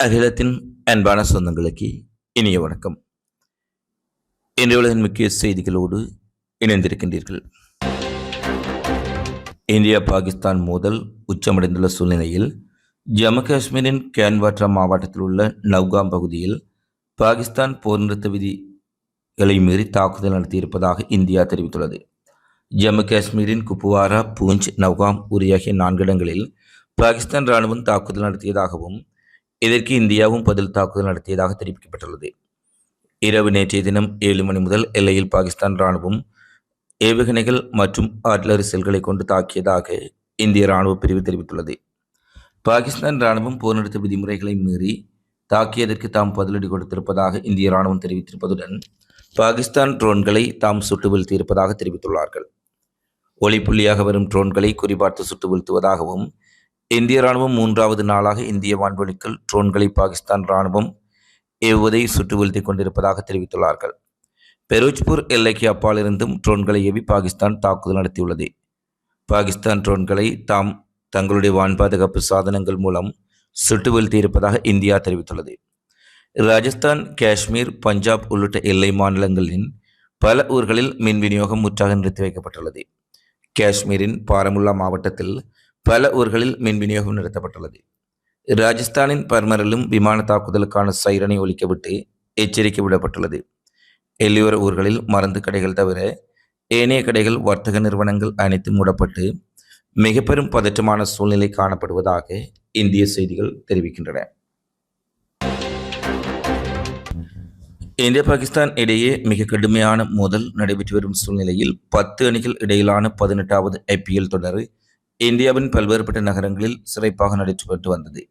அகிலத்தின் அன்பான சொந்தங்களுக்கு இனிய வணக்கம். இன்றைய உலகின் முக்கிய செய்திகளோடு இணைந்திருக்கின்றீர்கள். இந்தியா பாகிஸ்தான் மோதல் உச்சமடைந்துள்ள சூழ்நிலையில் ஜம்மு காஷ்மீரின் கேன்வாட்ரா மாவட்டத்தில் உள்ள நவ்காம் பகுதியில் பாகிஸ்தான் போர் நிறுத்த விதிகளை மீறி தாக்குதல் நடத்தியிருப்பதாக இந்தியா தெரிவித்துள்ளது. ஜம்மு காஷ்மீரின் குப்வாரா பூஞ்ச் நவ்காம் உரி ஆகிய நான்கு இடங்களில் பாகிஸ்தான் ராணுவம் தாக்குதல் நடத்தியதாகவும் இதற்கு இந்தியாவும் பதில் தாக்குதல் நடத்தியதாக தெரிவிக்கப்பட்டுள்ளது? இரவு நேற்றைய தினம் ஏழு மணி முதல் எல்லையில் பாகிஸ்தான் ராணுவம் ஏவுகணைகள் மற்றும் ஆட்லரி செல்களை கொண்டு தாக்கியதாக இந்திய ராணுவ பிரிவு தெரிவித்துள்ளது. பாகிஸ்தான் ராணுவம் போர் நிறுத்த விதிமுறைகளை மீறி தாக்கியதற்கு தாம் பதிலடி கொடுத்திருப்பதாக இந்திய ராணுவம் தெரிவித்திருப்பதுடன் பாகிஸ்தான் ட்ரோன்களை தாம் சுட்டு வீழ்த்தியிருப்பதாக தெரிவித்துள்ளார்கள். ஒளிப்புள்ளியாக வரும் ட்ரோன்களை குறிபார்த்து சுட்டு வீழ்த்துவதாகவும் இந்திய ராணுவம் மூன்றாவது நாளாக இந்திய வான்வெளிக்குள் ட்ரோன்களை பாகிஸ்தான் ராணுவம் ஏவுவதை சுட்டு வீழ்த்தி கொண்டிருப்பதாக தெரிவித்துள்ளார்கள். பெரோஜ்பூர் எல்லைக்கு அப்பாலிருந்தும் ட்ரோன்களை ஏவி பாகிஸ்தான் தாக்குதல் நடத்தியுள்ளது. பாகிஸ்தான் ட்ரோன்களை தாம் தங்களுடைய வான் பாதுகாப்பு சாதனங்கள் மூலம் சுட்டு வீழ்த்தியிருப்பதாக இந்தியா தெரிவித்துள்ளது. ராஜஸ்தான் காஷ்மீர் பஞ்சாப் உள்ளிட்ட எல்லை மாநிலங்களின் பல ஊர்களில் மின் விநியோகம் முற்றாக நிறுத்தி வைக்கப்பட்டுள்ளது. காஷ்மீரின் பாரமுல்லா மாவட்டத்தில் பல ஊர்களில் மின் விநியோகம் நிறுத்தப்பட்டுள்ளது. ராஜஸ்தானின் பர்மரிலும் விமான தாக்குதலுக்கான சைரனை ஒலிக்கவிட்டு எச்சரிக்கை விடப்பட்டுள்ளது. எல்லியோர ஊர்களில் மருந்து கடைகள் தவிர ஏனைய கடைகள் வர்த்தக நிறுவனங்கள் அனைத்து மூடப்பட்டு மிக பெரும் பதற்றமான சூழ்நிலை காணப்படுவதாக இந்திய செய்திகள் தெரிவிக்கின்றன. இந்தியா பாகிஸ்தான் இடையே மிக கடுமையான மோதல் நடைபெற்று வரும் சூழ்நிலையில் பத்து அணிகள் இடையிலான பதினெட்டாவது ஐபிஎல் தொடர் இந்தியாவின் பல்வேறுபட்ட நகரங்களில் சிறப்பாக நடைபெற்று வந்தது.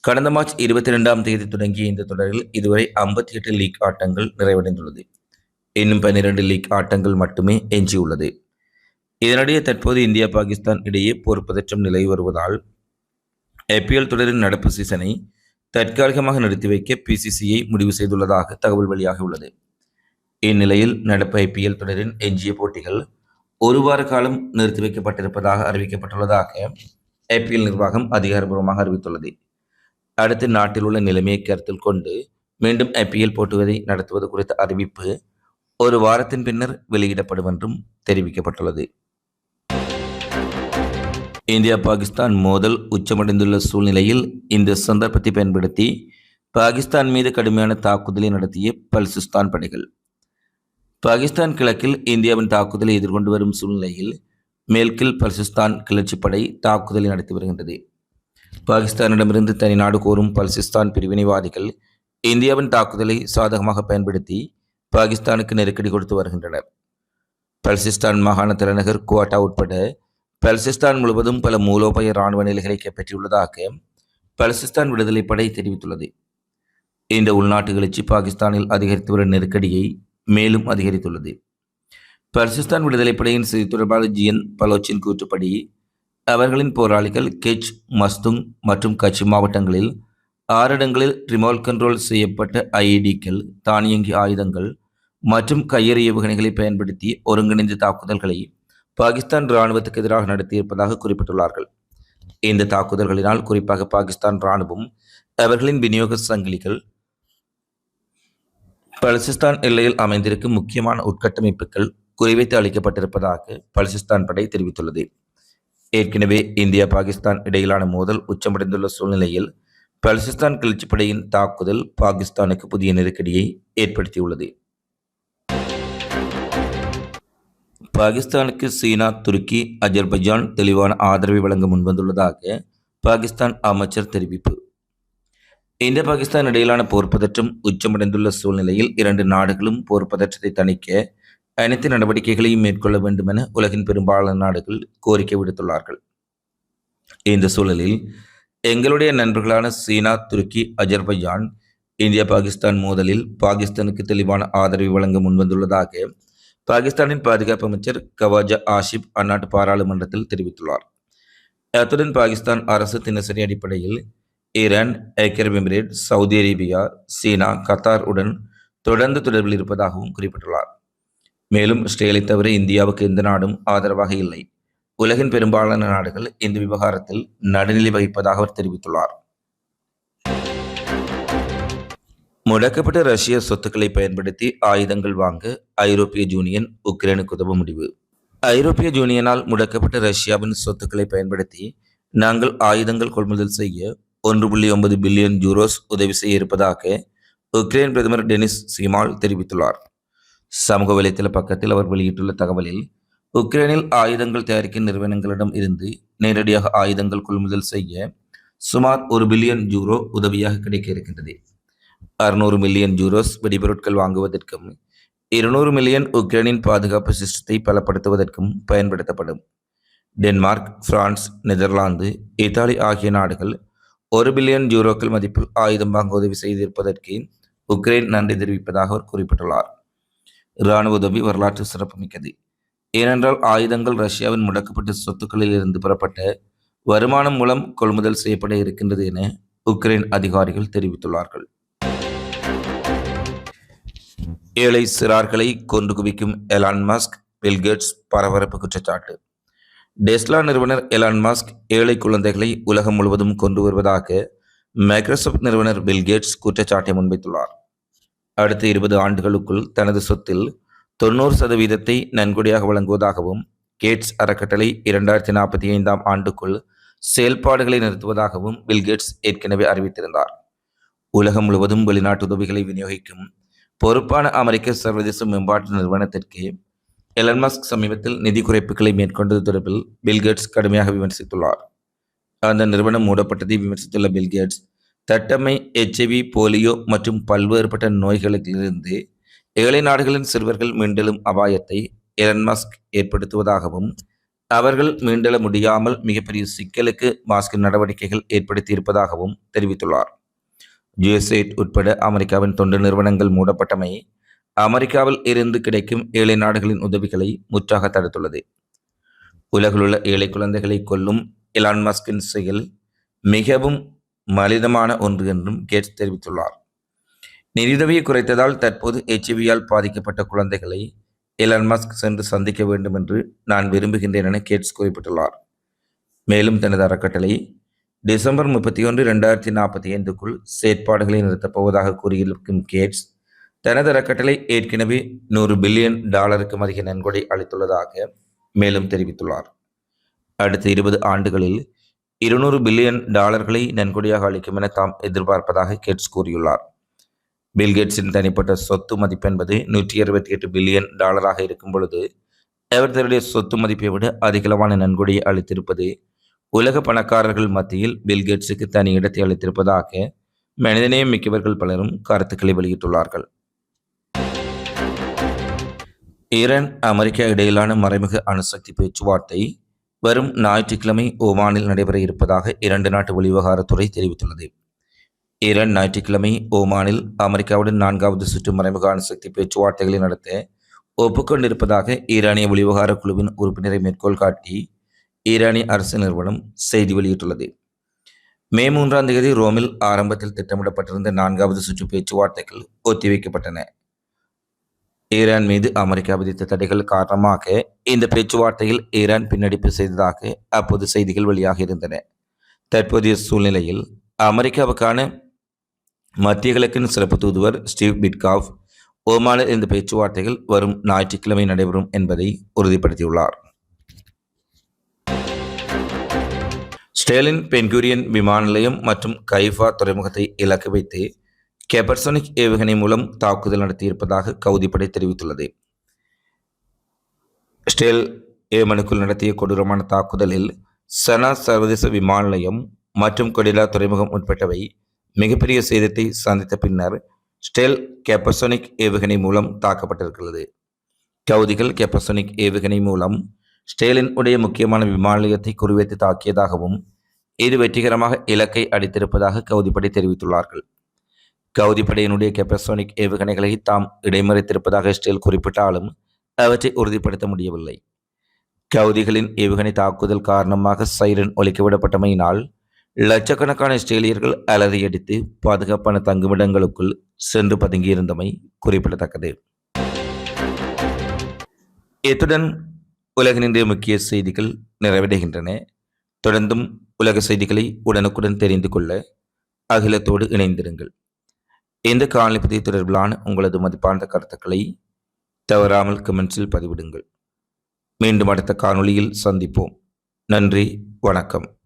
கடந்த மார்ச் இருபத்தி ரெண்டாம் தேதி தொடங்கிய இந்த தொடரில் இதுவரை ஐம்பத்தி எட்டு லீக் ஆட்டங்கள் நிறைவடைந்துள்ளது. இன்னும் பன்னிரண்டு லீக் ஆட்டங்கள் மட்டுமே எஞ்சியுள்ளது. இதனிடையே தற்போது இந்தியா பாகிஸ்தான் இடையே போர் பதற்றம் நிலை வருவதால் ஐபிஎல் தொடரின் நடப்பு சீசனை தற்காலிகமாக நிறுத்தி வைக்க பிசிசிஐ முடிவு செய்துள்ளதாக தகவல் வெளியாகியுள்ளது. இந்நிலையில் நடப்பு ஐபிஎல் தொடரின் எஞ்சிய போட்டிகள் ஒரு வார காலம் நிறுத்தி வைக்கப்பட்டிருப்பதாக அறிவிக்கப்பட்டுள்ளதாக ஐபிஎல் நிர்வாகம் அதிகாரப்பூர்வமாக அறிவித்துள்ளது. அடுத்து நாட்டில் உள்ள நிலைமையை கருத்தில் கொண்டு மீண்டும் ஐபிஎல் போட்டுவதை நடத்துவது குறித்த அறிவிப்பு ஒரு வாரத்தின் பின்னர் வெளியிடப்படும் என்றும் தெரிவிக்கப்பட்டுள்ளது. இந்தியா பாகிஸ்தான் மோதல் உச்சமடைந்துள்ள சூழ்நிலையில் இந்த சந்தர்ப்பத்தை பயன்படுத்தி பாகிஸ்தான் மீது கடுமையான தாக்குதலை நடத்திய பல்சிஸ்தான் படைகள். பாகிஸ்தான் கிழக்கில் இந்தியாவின் தாக்குதலை எதிர்கொண்டு வரும் சூழ்நிலையில் மேற்கில் பல்சிஸ்தான் கிளர்ச்சிப்படை தாக்குதலை நடத்தி வருகின்றது. பாகிஸ்தானிடமிருந்து தனி நாடு கோரும் பல்சிஸ்தான் பிரிவினைவாதிகள் இந்தியாவின் தாக்குதலை சாதகமாக பயன்படுத்தி பாகிஸ்தானுக்கு நெருக்கடி கொடுத்து வருகின்றனர். பல்சிஸ்தான் மாகாண தலைநகர் குவாட்டா உட்பட பல்சிஸ்தான் முழுவதும் பல மூலோபாய இராணுவ நிலைகளை கைப்பற்றியுள்ளதாக பல்சிஸ்தான் விடுதலை படை தெரிவித்துள்ளது. இந்த உள்நாட்டு கிளர்ச்சி பாகிஸ்தானில் அதிகரித்து வரும் நெருக்கடியை மேலும் அதிகரித்துள்ளது. பர்சிஸ்தான் விடுதலைப்படையின் செய்தி தொடர்பாளர் ஜியன் பலோச்சின் கூற்றுப்படி அவர்களின் போராளிகள் கெச் மஸ்துங் மற்றும் கட்சி மாவட்டங்களில் ஆறு இடங்களில் ரிமோட் கண்ட்ரோல் செய்யப்பட்ட ஐஇடிக்கள் தானியங்கி ஆயுதங்கள் மற்றும் கையெறி ஏவுகணைகளை பயன்படுத்தி ஒருங்கிணைந்த தாக்குதல்களை பாகிஸ்தான் இராணுவத்துக்கு எதிராக நடத்தியிருப்பதாக குறிப்பிட்டுள்ளார்கள். இந்த தாக்குதல்களினால் குறிப்பாக பாகிஸ்தான் இராணுவம் அவர்களின் விநியோக சங்கிலிகள் பலுசிஸ்தான் எல்லையில் அமைந்திருக்கும் முக்கியமான உட்கட்டமைப்புகள் குறிவைத்து அளிக்கப்பட்டிருப்பதாக பலுசிஸ்தான் படை தெரிவித்துள்ளது. ஏற்கனவே இந்தியா பாகிஸ்தான் இடையிலான மோதல் உச்சமடைந்துள்ள சூழ்நிலையில் பலுசிஸ்தான் கிளர்ச்சிப்படையின் தாக்குதல் பாகிஸ்தானுக்கு புதிய நெருக்கடியை ஏற்படுத்தியுள்ளது. பாகிஸ்தானுக்கு சீனா துருக்கி அஜர்பைஜான் தெளிவான ஆதரவை வழங்க முன்வந்துள்ளதாக பாகிஸ்தான் அமைச்சர் தெரிவிப்பு. இந்திய பாகிஸ்தான் இடையிலான போர் பதற்றம் உச்சமடைந்துள்ள சூழ்நிலையில் இரண்டு நாடுகளும் போர் பதற்றத்தை தணிக்க அனைத்து நடவடிக்கைகளையும் மேற்கொள்ள வேண்டும் என உலகின் பெரும்பாலான நாடுகள் கோரிக்கை விடுத்துள்ளார்கள். இந்த சூழலில் எங்களுடைய நண்பர்களான சீனா துருக்கி அஜர்பையான் இந்தியா பாகிஸ்தான் மோதலில் பாகிஸ்தானுக்கு தெளிவான ஆதரவை வழங்க முன்வந்துள்ளதாக பாகிஸ்தானின் பாதுகாப்பு அமைச்சர் கவாஜா ஆஷிப் அந்நாட்டு பாராளுமன்றத்தில் தெரிவித்துள்ளார். அத்துடன் பாகிஸ்தான் அரசு தினசரி அடிப்படையில் ஈரான் ஐக்கிய அரபு எமிரேட் சவுதி அரேபியா சீனா கத்தார் உடன் தொடர்ந்து தொடர்பில் இருப்பதாகவும் குறிப்பிட்டுள்ளார். மேலும் இஸ்ரேலை தவிர இந்தியாவுக்கு எந்த நாடும் ஆதரவாக இல்லை. உலகின் பெரும்பாலான நாடுகள் இந்த விவகாரத்தில் நடுநிலை வகிப்பதாக அவர் தெரிவித்துள்ளார். முடக்கப்பட்ட ரஷ்ய சொத்துக்களை பயன்படுத்தி ஆயுதங்கள் வாங்க ஐரோப்பிய யூனியன் உக்ரைனுக்கு உதவ முடிவு. ஐரோப்பிய யூனியனால் முடக்கப்பட்ட ரஷ்யாவின் சொத்துக்களை பயன்படுத்தி நாங்கள் ஆயுதங்கள் கொள்முதல் செய்ய ஒன்று புள்ளி ஒன்பது பில்லியன் யூரோஸ் உதவி செய்ய இருப்பதாக உக்ரைன் பிரதமர் டெனிஸ் சிமால் தெரிவித்துள்ளார். சமூக வலைத்தள பக்கத்தில் அவர் வெளியிட்டுள்ள தகவலில் உக்ரைனில் ஆயுதங்கள் தயாரிக்கும் நிறுவனங்களிடம் இருந்து நேரடியாக ஆயுதங்கள் கொள்முதல் செய்ய சுமார் ஒரு பில்லியன் யூரோ உதவியாக கிடைக்க இருக்கின்றது. அறுநூறு மில்லியன் யூரோஸ் வெடிபொருட்கள் வாங்குவதற்கும் இருநூறு மில்லியன் உக்ரைனின் பாதுகாப்பு சிஸ்டத்தை பலப்படுத்துவதற்கும் பயன்படுத்தப்படும். டென்மார்க் பிரான்ஸ் நெதர்லாந்து இத்தாலி ஆகிய நாடுகள் ஒரு பில்லியன் யூரோக்கள் மதிப்பில் ஆயுதம் வாங்க உதவி செய்திருப்பதற்கு உக்ரைன் நன்றி தெரிவிப்பதாக அவர் குறிப்பிட்டுள்ளார். இராணுவ உதவி வரலாற்று சிறப்புமிக்கது. ஏனென்றால் ஆயுதங்கள் ரஷ்யாவின் முடக்கப்பட்ட சொத்துக்களில் இருந்து பெறப்பட்ட வருமானம் மூலம் கொள்முதல் செய்யப்பட இருக்கின்றது என உக்ரைன் அதிகாரிகள் தெரிவித்துள்ளார்கள். ஏழை சிறார்களை கொண்டு குவிக்கும் எலான் மஸ்க் பில்கேட்ஸ் பரபரப்பு குற்றச்சாட்டு. டெஸ்லா நிறுவனர் எலான் மாஸ்க் ஏழை குழந்தைகளை உலகம் முழுவதும் கொண்டு வருவதாக மைக்ரோசாஃப்ட் நிறுவனர் பில்கேட்ஸ் குற்றச்சாட்டை முன்வைத்துள்ளார். அடுத்த இருபது ஆண்டுகளுக்குள் தனது சொத்தில் தொண்ணூறு சதவீதத்தை நன்கொடையாக வழங்குவதாகவும் கேட்ஸ் அறக்கட்டளை இரண்டாயிரத்தி நாற்பத்தி ஐந்தாம் ஆண்டுக்குள் செயல்பாடுகளை நிறுத்துவதாகவும் பில்கேட்ஸ் ஏற்கனவே அறிவித்திருந்தார். உலகம் முழுவதும் வெளிநாட்டு உதவிகளை விநியோகிக்கும் பொறுப்பான அமெரிக்க சர்வதேச மேம்பாட்டு நிறுவனத்திற்கு எலன் மஸ்க் சமீபத்தில் நிதி குறைப்புகளை மேற்கொண்டது தொடர்பில் பில்கேட்ஸ் கடுமையாக விமர்சித்துள்ளார். அந்த நிறுவனம் மூடப்பட்டதை விமர்சித்துள்ள பில்கேட்ஸ் தட்டம்மை எச்ஐவி போலியோ மற்றும் பல்வேறுபட்ட நோய்களிலிருந்து ஏழை நாடுகளின் சிறுவர்கள் மீண்டெழும் அபாயத்தை எலன் மஸ்க் ஏற்படுத்துவதாகவும் அவர்கள் மீண்டெழ முடியாமல் மிகப்பெரிய சிக்கலுக்கு மாஸ்க் நடவடிக்கைகள் ஏற்படுத்தியிருப்பதாகவும் தெரிவித்துள்ளார். யுஎஸ்ஏட் உட்பட அமெரிக்காவின் தொண்டு நிறுவனங்கள் மூடப்பட்டமை அமெரிக்காவில் இருந்து கிடைக்கும் ஏழை நாடுகளின் உதவிகளை முற்றாக தடுத்துள்ளது. உலகிலுள்ள ஏழை குழந்தைகளை கொல்லும் இலான் மஸ்கின் செயல் மிகவும் மலிதமான ஒன்று என்றும் கேட்ஸ் தெரிவித்துள்ளார். நிதியுதவியை குறைத்ததால் தற்போது எச்ஐவியால் பாதிக்கப்பட்ட குழந்தைகளை எலான் மஸ்க் சென்று சந்திக்க வேண்டும் என்று நான் விரும்புகின்றேன் என கேட்ஸ் குறிப்பிட்டுள்ளார். மேலும் தனது அறக்கட்டளை டிசம்பர் முப்பத்தி ஒன்று ரெண்டாயிரத்தி நாற்பத்தி ஐந்துக்குள் செயற்பாடுகளை நிறுத்தப் போவதாக கூறியிருக்கும் கேட்ஸ் தனது அறக்கட்டளை ஏற்கனவே நூறு பில்லியன் டாலருக்கும் அதிக நன்கொடை அளித்துள்ளதாக மேலும் தெரிவித்துள்ளார். அடுத்த இருபது ஆண்டுகளில் இருநூறு பில்லியன் டாலர்களை நன்கொடையாக அளிக்கும் என தாம் எதிர்பார்ப்பதாக கேட்ஸ் கூறியுள்ளார். பில்கேட்ஸின் தனிப்பட்ட சொத்து மதிப்பு என்பது நூற்றி அறுபத்தி எட்டு பில்லியன் டாலராக இருக்கும் பொழுது அவர் தன்னுடைய சொத்து மதிப்பை விட அதிகளவான நன்கொடையை அளித்திருப்பது உலக பணக்காரர்கள் மத்தியில் பில்கேட்ஸுக்கு தனி இடத்தை அளித்திருப்பதாக மனிதநேயம் மிக்கவர்கள் பலரும் கருத்துக்களை வெளியிட்டுள்ளார்கள். ஈரான் அமெரிக்கா இடையிலான மறைமுக அணுசக்தி பேச்சுவார்த்தை வரும் ஞாயிற்றுக்கிழமை ஓமானில் நடைபெற இருப்பதாக இரண்டு நாட்டு வெளிவகாரத்துறை தெரிவித்துள்ளது. ஈரான் ஞாயிற்றுக்கிழமை ஓமானில் அமெரிக்காவுடன் நான்காவது சுற்று மறைமுக அணுசக்தி பேச்சுவார்த்தைகளை நடத்த ஒப்புக்கொண்டிருப்பதாக ஈரானிய வெளிவகார குழுவின் உறுப்பினரை மேற்கோள் காட்டி ஈரானிய அரசு நிறுவனம் செய்தி வெளியிட்டுள்ளது. மே மூன்றாம் தேதி ரோமில் ஆரம்பத்தில் திட்டமிடப்பட்டிருந்த நான்காவது சுற்று பேச்சுவார்த்தைகள் ஒத்திவைக்கப்பட்டன. ஈரான் மீது அமெரிக்கா விதித்த தடைகள் காரணமாக இந்த பேச்சுவார்த்தையில் ஈரான் பின்னடிப்பு செய்ததாக அப்போது செய்திகள் வெளியாக இருந்தன. தற்போதைய சூழ்நிலையில் அமெரிக்காவுக்கான மத்திய கிழக்கின் சிறப்பு தூதுவர் ஸ்டீவ் பிட்காவ் ஓமானில் இந்த பேச்சுவார்த்தைகள் வரும் ஞாயிற்றுக்கிழமை நடைபெறும் என்பதை உறுதிப்படுத்தியுள்ளார். ஸ்டேலின் பென்குரியன் விமான நிலையம் மற்றும் கைஃபா துறைமுகத்தை இலக்கு வைத்து கேபர்சோனிக் ஏவுகணை மூலம் தாக்குதல் நடத்தியிருப்பதாக கவுதிப்படை தெரிவித்துள்ளது. ஸ்டேல் ஏமனுக்குள் நடத்திய கொடூரமான தாக்குதலில் சனா சர்வதேச விமான நிலையம் மற்றும் கொடிலா துறைமுகம் உட்பட்டவை மிகப்பெரிய சேதத்தை சந்தித்த பின்னர் ஸ்டெல் கேப்பசோனிக் ஏவுகணை மூலம் தாக்கப்பட்டிருக்கிறது. கவுதிகள் கேப்பசோனிக் ஏவுகணை மூலம் ஸ்டேலின் உடைய முக்கியமான விமான நிலையத்தை குறிவைத்து தாக்கியதாகவும் இது வெற்றிகரமாக இலக்கை அடித்திருப்பதாக கவுதிப்படை தெரிவித்துள்ளார்கள். கவுதிப்படையினுடைய கெப்பசோனிக் ஏவுகணைகளை தாம் இடைமறைத்திருப்பதாக ஸ்டேல் குறிப்பிட்டாலும் அவற்றை உறுதிப்படுத்த முடியவில்லை. கவுதிகளின் ஏவுகணை தாக்குதல் காரணமாக சைரன் ஒலிக்கவிடப்பட்டமையினால் லட்சக்கணக்கான இஸ்ரேலியர்கள் அலறியடித்து பாதுகாப்பான தங்குமிடங்களுக்குள் சென்று பதுங்கியிருந்தமை குறிப்பிடத்தக்கது. இத்துடன் உலகின் முக்கிய செய்திகள் நிறைவடைகின்றன. தொடர்ந்தும் உலக செய்திகளை உடனுக்குடன் தெரிந்து கொள்ள அகிலத்தோடு இணைந்திருங்கள். இந்த காணொலி பதிவு தொடர்பிலான உங்களது மதிப்பார்ந்த கருத்துக்களை தவறாமல் கமெண்ட்ஸில் பதிவிடுங்கள். மீண்டும் அடுத்த காணொளியில் சந்திப்போம். நன்றி வணக்கம்.